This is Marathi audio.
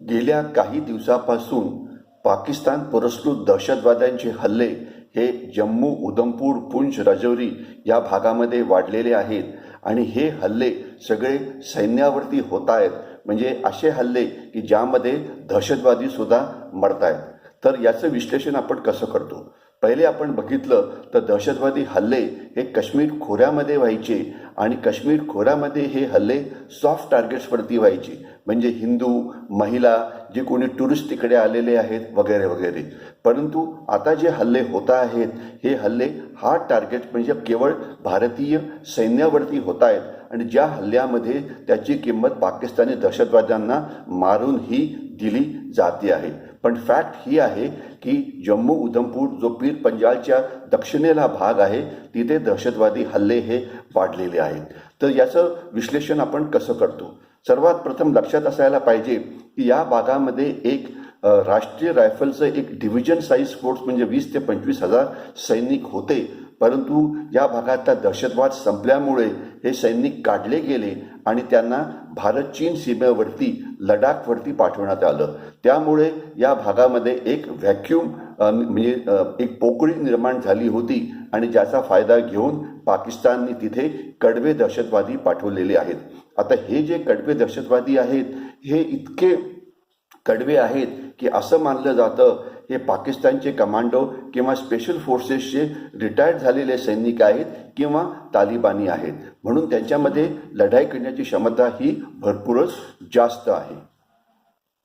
गेल्या काही दिवसापासून पाकिस्तान पुरस्कृत दहशतवाद्यांचे हल्ले हे जम्मू उधमपूर पुंछ राजौरी या भागामध्ये वाढलेले आहेत. आणि हे हल्ले सगळे सैन्यावरती होत आहेत. म्हणजे असे हल्ले की ज्यामध्ये दहशतवादीसुद्धा मरत आहेत तर याचं विश्लेषण आपण कसं करतो? पहिले आपण बघितलं तर दहशतवादी हल्ले हे काश्मीर खोऱ्यामध्ये व्हायचे आणि काश्मीर खोऱ्यामध्ये हे हल्ले सॉफ्ट टार्गेट्सवरती व्हायचे. म्हणजे हिंदू महिला जे कोणी टुरिस्ट तिकडे आलेले आहेत वगैरे वगैरे. परंतु आता जे हल्ले होत आहेत हे हल्ले हार्ड टार्गेट म्हणजे केवळ भारतीय सैन्यावरती होत आहेत. आणि ज्या हल्ल्यामध्ये त्याची किंमत पाकिस्तानी दहशतवाद्यांना मारूनही दिली जाते आहे. पण फॅक्ट ही आहे की जम्मू उधमपूर जो पीर पंजालच्या दक्षिणेला भाग आहे तिथे दहशतवादी हल्ले हे वाढलेले आहेत. तर याचं विश्लेषण आपण कसं करतो? सर्वात प्रथम लक्षात असायला पाहिजे की या भागामध्ये एक राष्ट्रीय रायफलचं एक डिव्हिजन साईज फोर्स म्हणजे वीस ते पंचवीस हजार सैनिक होते. परंतु या भागातला दहशतवाद संपल्यामुळे हे सैनिक काढले गेले आणि त्यांना भारत चीन सीमेवरती लडाखवरती पाठवण्यात आलं. त्यामुळे या भागामध्ये एक व्हॅक्यूम म्हणजे एक पोकळी निर्माण झाली होती आणि ज्याचा फायदा घेऊन पाकिस्तानने तिथे कडवे दहशतवादी पाठवलेले आहेत. आता हे जे कडवे दहशतवादी आहेत हे इतके कडवे आहेत की असं मानलं जातं हे पाकिस्तानचे कमांडो किंवा स्पेशल फोर्सेसचे रिटायर्ड झालेले सैनिक आहेत किंवा तालिबानी आहेत. म्हणून त्यांच्यामध्ये लढाई करण्याची क्षमता ही भरपूरच जास्त आहे.